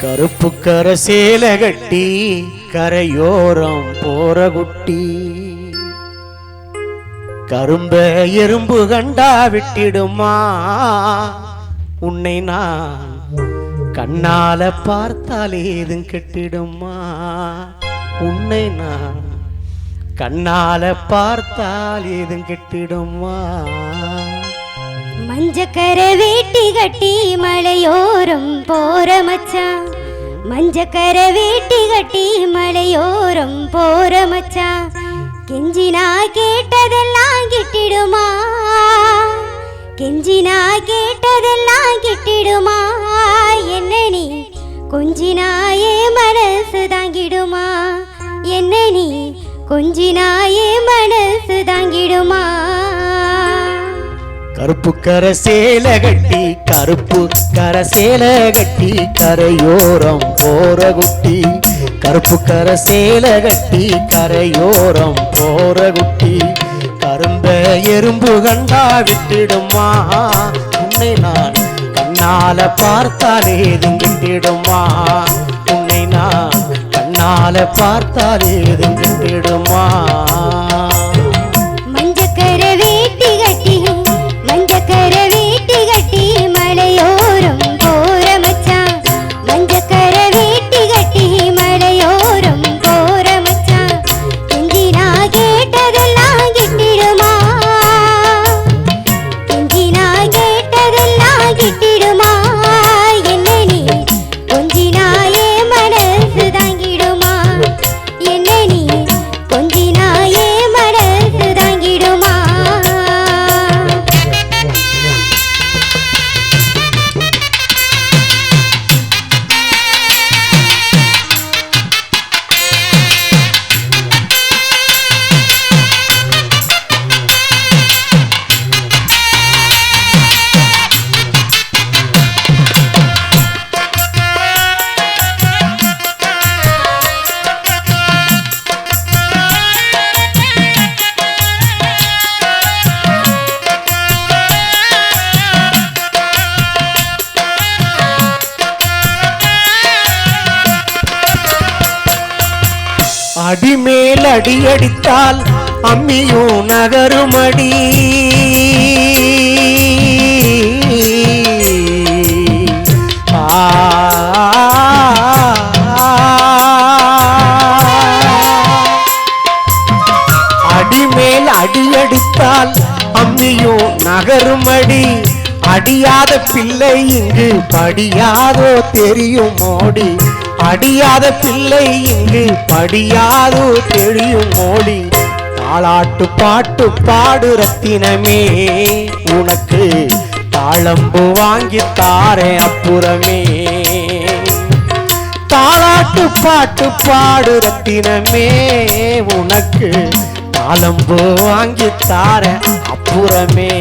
கருப்பு கர சேல கட்டி கரையோரம் போற குட்டி கரும்ப எறும்பு கண்டா விட்டிடுமா? உன்னை நான் கண்ணால பார்த்தால் ஏதும் கெட்டிடுமா? உன்னை நான் கண்ணால பார்த்தால் ஏதும் கெட்டிடுமா? மஞ்சக்கர வேட்டி கட்டி மலையோரம் போற மச்சான். மஞ்சக்கர வேட்டி கட்டி மலையோரம் போற மச்சான். கெஞ்சினா கேட்டதெல்லாம் கிட்டிடுமா? கெஞ்சினா கேட்டதெல்லாம் கிட்டிடுமா? என்ன நீ கொஞ்சினாயே மனசு தாங்கிடுமா? என்ன நீ கொஞ்சினாயே மனசு தாங்கிடுமா? கருப்பு கரை சேல கட்டி கருப்பு கரை சேல கட்டி கரையோரம் போற குட்டி கருப்பு கரை சேல கட்டி கரையோரம் போற குட்டி கருந்த எறும்பு கண்டா விட்டிடுமா? உன்னை நான் கண்ணால பார்த்தால் ஏதும் விட்டிடுமா? உன்னை நான் கண்ணால பார்த்தால் ஏதும் விட்டிடுமா? அடிமேல் அடி அடித்தால் அம்மியும் நகருமடி அடிமேல் அடி அடித்தால் அம்மியும் நகருமடி அடியாத பிள்ளை இங்கு படியாதோ தெரியும் மோடி படியாத பிள்ளை இங்கு படியாதோ தெரியும் மொழி தாளாட்டு பாட்டு பாடு ரத்தினமே உனக்கு தாளம்பு வாங்கி தாரேன் அப்புறமே. தாளாட்டு பாட்டு பாடு ரத்தினமே உனக்கு தாளம்பு வாங்கி தார அப்புறமே.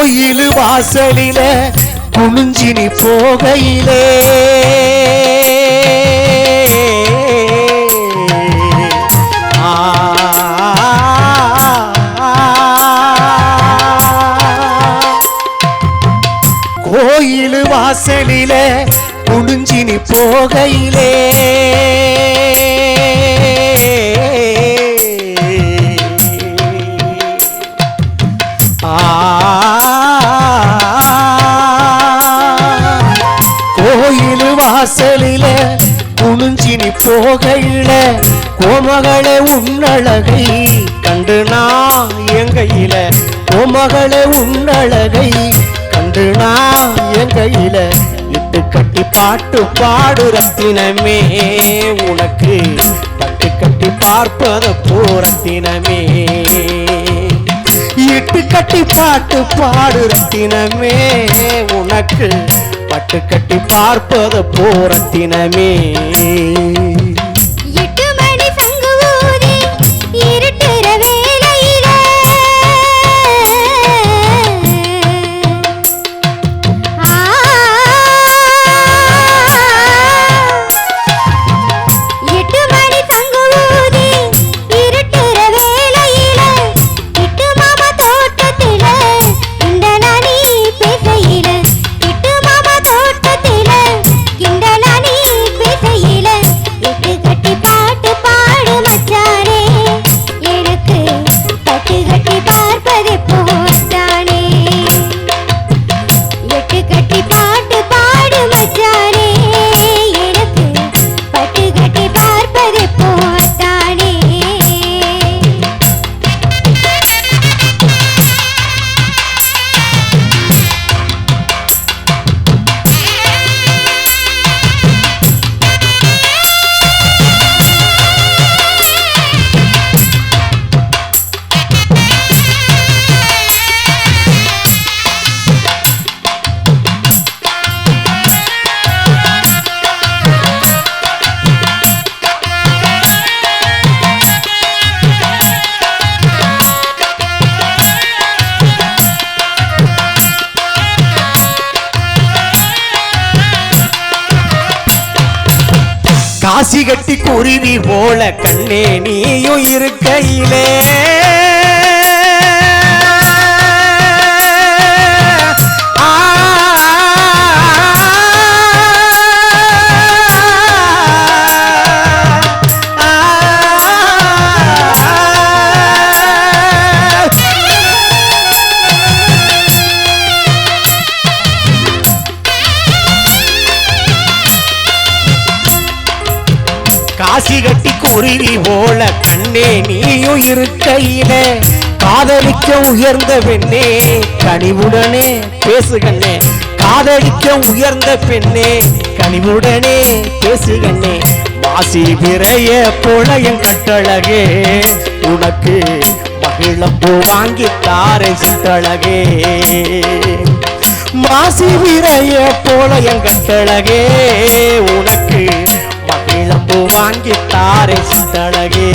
வாசலில குனிஞ்சினி போகையிலே. ஆ கோயில் வாசலில குடிஞ்சினி போகையிலே. கோயில் வாசலில குனிஞ்சினி போகையில கோமகளே உன்னழகை கண்டு நான் எங்கையில? கோமகளே உன்னழகை கண்டு நான் எங்கையில? இட்டு கட்டி பாட்டு பாடு ரத்தினமே உனக்கு பட்டு கட்டி பார்ப்பது பூரத்தினமே இட்டு கட்டி பாட்டு பாடு ரத்தினமே உனக்கு பட்டு கட்டி பார்ப்பது போரத்தினமே காசி கட்டி குருவி போல கண்ணே நீயும் இருக்கையிலே. ராசி கட்டி குருவி போல கண்ணே நீயும் இருக்கையில. காதலிக்க உயர்ந்த பெண்ணே கனிவுடனே பேசுகண்ணே காதலிக்க உயர்ந்த பெண்ணே கனிவுடனே பேசுகண்ணே மாசி விரைய போல என் கட்டழகே உனக்கு மகிழம்பூ வாங்கி தாரை சித்தழகே மாசி விரைய போல என் கட்டழகே உனக்கு மகிழம்பூ வாங்கி தாரை சித்தழகே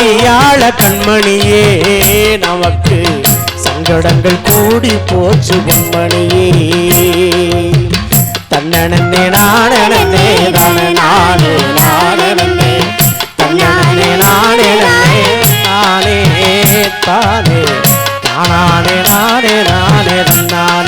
மணியாள கண்மணியே நமக்கு சங்கடங்கள் கூடி போச்சு பொன்மணியே. தன்னனே நானே தானே நானே நானே தன்னனே நானே நானே தானே நானே நானே